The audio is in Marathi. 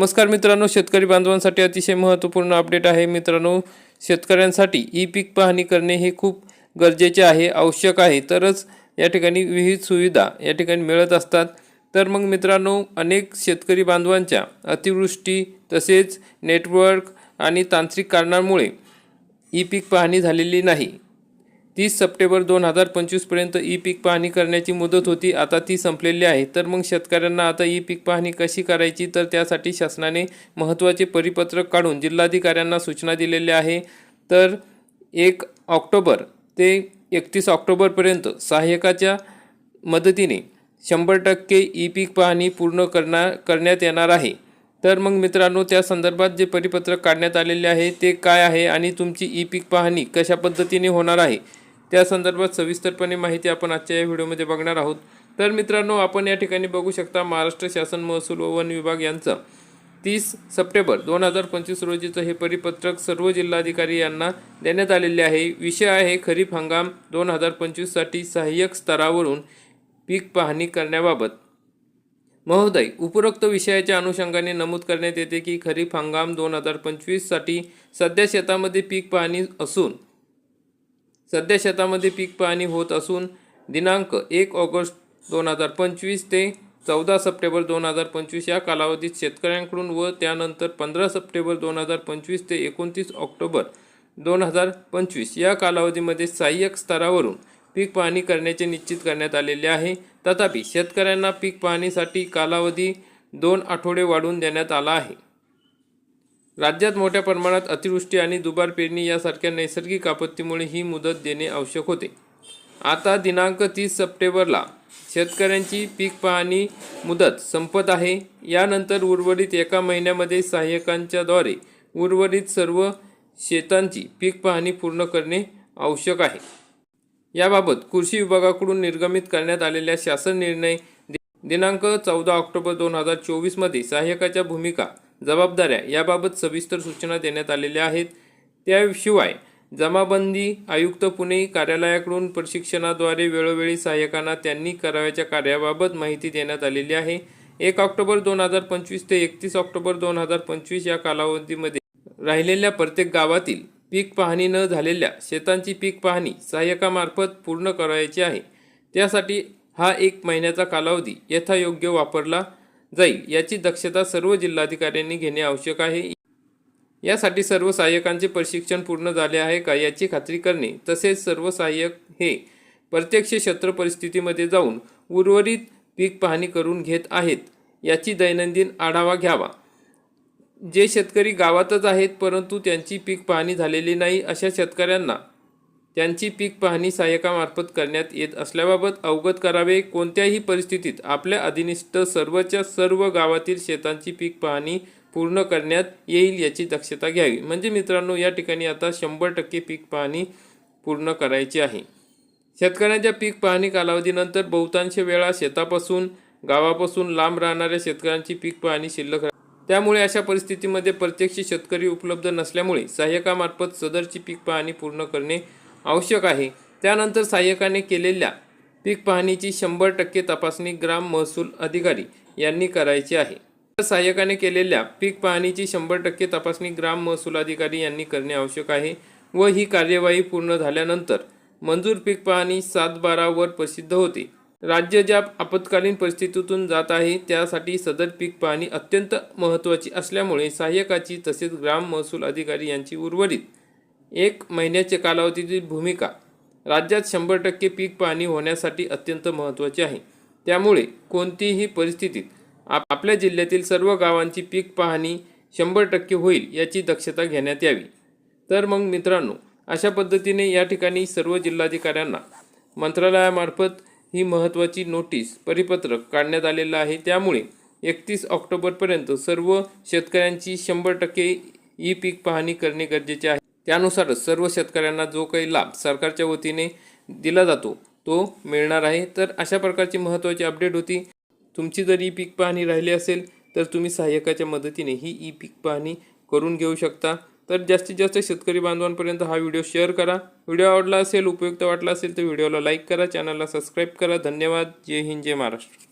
नमस्कार मित्रांनो शेतकरी बांधवांसाठी अतिशय महत्त्वपूर्ण अपडेट आहे. मित्रांनो शेतकऱ्यांसाठी ई पीक पाहणी करणे हे खूप गरजेचे आहे आवश्यक आहे. तरच या ठिकाणी विविध सुविधा या ठिकाणी मिळत असतात. तर मग मित्रांनो अनेक शेतकरी बांधवांच्या अतिवृष्टी तसेच नेटवर्क आणि तांत्रिक कारणांमुळे ई पीक पाहणी झालेली नाही. तीस सप्टेंबर दोन हजार पंचवीसपर्यंत ई पीक पाहणी करण्याची मुदत होती. आता ती संपलेली आहे. तर मग शेतकऱ्यांना आता ई पीक पाहणी कशी करायची? तर त्यासाठी शासनाने महत्त्वाचे परिपत्रक काढून जिल्हाधिकाऱ्यांना सूचना दिलेल्या आहे. तर एक ऑक्टोबर ते एकतीस ऑक्टोबरपर्यंत सहाय्यकाच्या मदतीने शंभर टक्के ई पीक पाहणी पूर्ण करणार करण्यात येणार आहे. तर मग मित्रांनो त्या संदर्भात जे परिपत्रक काढण्यात आलेले आहे ते काय आहे आणि तुमची ई पीक पाहणी कशा पद्धतीने होणार आहे? त्या संदर्भात सविस्तरपणे माहिती आपण आजच्या या व्हिडिओमध्ये बघणार आहोत. तर मित्रांनो आपण या ठिकाणी बघू शकता महाराष्ट्र शासन महसूल व वन विभाग यांचं तीस सप्टेंबर दोन हजार पंचवीस रोजीचं हे परिपत्रक सर्व जिल्हाधिकारी यांना देण्यात आलेले आहे. विषय आहे खरीप हंगाम दोन हजार पंचवीससाठी सहाय्यक स्तरावरून पीक पाहणी करण्याबाबत. महोदय उपरोक्त विषयाच्या अनुषंगाने नमूद करण्यात येते की खरीप हंगाम दोन हजार पंचवीससाठी सध्या शेतामध्ये पीक पाहणी असून सध्या शेतामध्ये पीक पाहणी होत असून दिनांक एक ऑगस्ट दोन हजार पंचवीस ते चौदा सप्टेंबर दोन हजार पंचवीस या कालावधीत शेतकऱ्यांकडून व त्यानंतर पंधरा सप्टेंबर दोन हजार पंचवीस ते एकोणतीस ऑक्टोबर दोन हजार पंचवीस या कालावधीमध्ये सहाय्यक स्तरावरून पीक पाहणी करण्याचे निश्चित करण्यात आलेले आहे. तथापि शेतकऱ्यांना पीक पाहणीसाठी कालावधी दोन आठवडे वाढवून देण्यात आला आहे. राज्यात मोठ्या प्रमाणात अतिवृष्टी आणि दुबार पेरणी यासारख्या नैसर्गिक आपत्तीमुळे ही मुदत देणे आवश्यक होते. आता दिनांक तीस सप्टेंबरला शेतकऱ्यांची पीक पाहणी मुदत संपत आहे. यानंतर उर्वरित एका महिन्यामध्ये सहाय्यकांच्याद्वारे उर्वरित सर्व शेतांची पीक पाहणी पूर्ण करणे आवश्यक आहे. याबाबत कृषी विभागाकडून निर्गमित करण्यात आलेल्या शासन निर्णय दि- दिनांक चौदा ऑक्टोबर दोन हजार चोवीसमध्ये सहाय्यकाच्या भूमिका जबाबदाऱ्या याबाबत सविस्तर सूचना देण्यात आलेल्या आहेत. त्याशिवाय जमाबंदी आयुक्त पुणे कार्यालयाकडून प्रशिक्षणाद्वारे वेळोवेळी सहाय्यकांना त्यांनी करावयाच्या कार्याबाबत माहिती देण्यात आलेली आहे. एक ऑक्टोबर दोन हजार पंचवीस ते एकतीस ऑक्टोबर दोन हजार पंचवीस या कालावधीमध्ये राहिलेल्या प्रत्येक गावातील पीक पाहणी न झालेल्या शेतांची पीक पाहणी सहाय्यकामार्फत पूर्ण करायची आहे. त्यासाठी हा एक महिन्याचा कालावधी यथायोग्य वापरला जाईल याची दक्षता सर्व जिल्हाधिकाऱ्यांनी घेणे आवश्यक आहे. यासाठी सर्व सहाय्यकांचे प्रशिक्षण पूर्ण झाले आहे का याची खात्री करणे तसेच सर्व सहाय्यक हे प्रत्यक्ष क्षेत्र परिस्थितीमध्ये जाऊन उर्वरित पीक पाहणी करून घेत आहेत. याची दैनंदिन आढावा घ्यावा. जे शेतकरी गावातच आहेत परंतु त्यांची पीक पाहणी झालेली नाही अशा शेतकऱ्यांना त्यांची पीक पाहणी सहाय्यकामार्फत करण्यात येत असल्याबाबत अवगत करावे. कोणत्याही परिस्थितीत आपल्या अधिनिष्ठ सर्वच्या सर्व गावातील शेतांची पीक पाहणी पूर्ण करण्यात येईल याची दक्षता घ्यावी. म्हणजे मित्रांनो या ठिकाणी आता शंभर टक्के पीक पाहणी पूर्ण करायची आहे. शेतकऱ्यांच्या पीक पाहणी कालावधीनंतर बहुतांश वेळा शेतापासून गावापासून लांब राहणाऱ्या शेतकऱ्यांची पीक पाहणी शिल्लक त्यामुळे अशा परिस्थितीमध्ये प्रत्यक्ष शेतकरी उपलब्ध नसल्यामुळे सहाय्यकामार्फत सदरची पीक पाहणी पूर्ण करणे आवश्यक आहे. त्यानंतर सहाय्यकाने केलेल्या पीक पाहणीची शंभर टक्के तपासणी ग्राम महसूल अधिकारी यांनी करायची आहे. तर सहाय्यकाने केलेल्या पीक पाहणीची शंभर टक्के तपासणी ग्राम महसूल अधिकारी यांनी करणे आवश्यक आहे व ही कार्यवाही पूर्ण झाल्यानंतर मंजूर पीक पाहणी सात बारावर प्रसिद्ध होते. राज्य ज्या आपत्कालीन परिस्थितीतून जात आहे त्यासाठी सदर पीक पाहणी अत्यंत महत्त्वाची असल्यामुळे सहाय्यकाची तसेच ग्राम महसूल अधिकारी यांची उर्वरित एक महिन्याच्या कालावधीतील भूमिका राज्यात शंभर टक्के पीक पाहणी होण्यासाठी अत्यंत महत्त्वाची आहे. त्यामुळे कोणतीही परिस्थितीत आप आपल्या जिल्ह्यातील सर्व गावांची पीक पाहणी शंभर टक्के होईल याची दक्षता घेण्यात यावी. तर मग मित्रांनो अशा पद्धतीने या ठिकाणी सर्व जिल्हाधिकाऱ्यांना मंत्रालयामार्फत ही महत्त्वाची नोटीस परिपत्रक काढण्यात आलेलं आहे. त्यामुळे एकतीस ऑक्टोबरपर्यंत सर्व शेतकऱ्यांची शंभर टक्के ई पीक पाहणी करणे गरजेचे आहे. त्यानुसारच सर्व शेतकऱ्यांना जो काही लाभ सरकारच्या वतीने दिला जातो तो मिळणार आहे. तर अशा प्रकारची महत्त्वाची अपडेट होती. तुमची जर ई पीक पाहणी राहिली असेल तर तुम्ही सहाय्यकाच्या मदतीने ही ई पीक पाहणी करून घेऊ शकता. तर जास्तीत जास्त शेतकरी बांधवांपर्यंत हा व्हिडिओ शेअर करा. व्हिडिओ आवडला असेल उपयुक्त वाटला असेल तर व्हिडिओला लाईक करा चॅनलला सबस्क्राईब करा. धन्यवाद. जय हिंद जय महाराष्ट्र.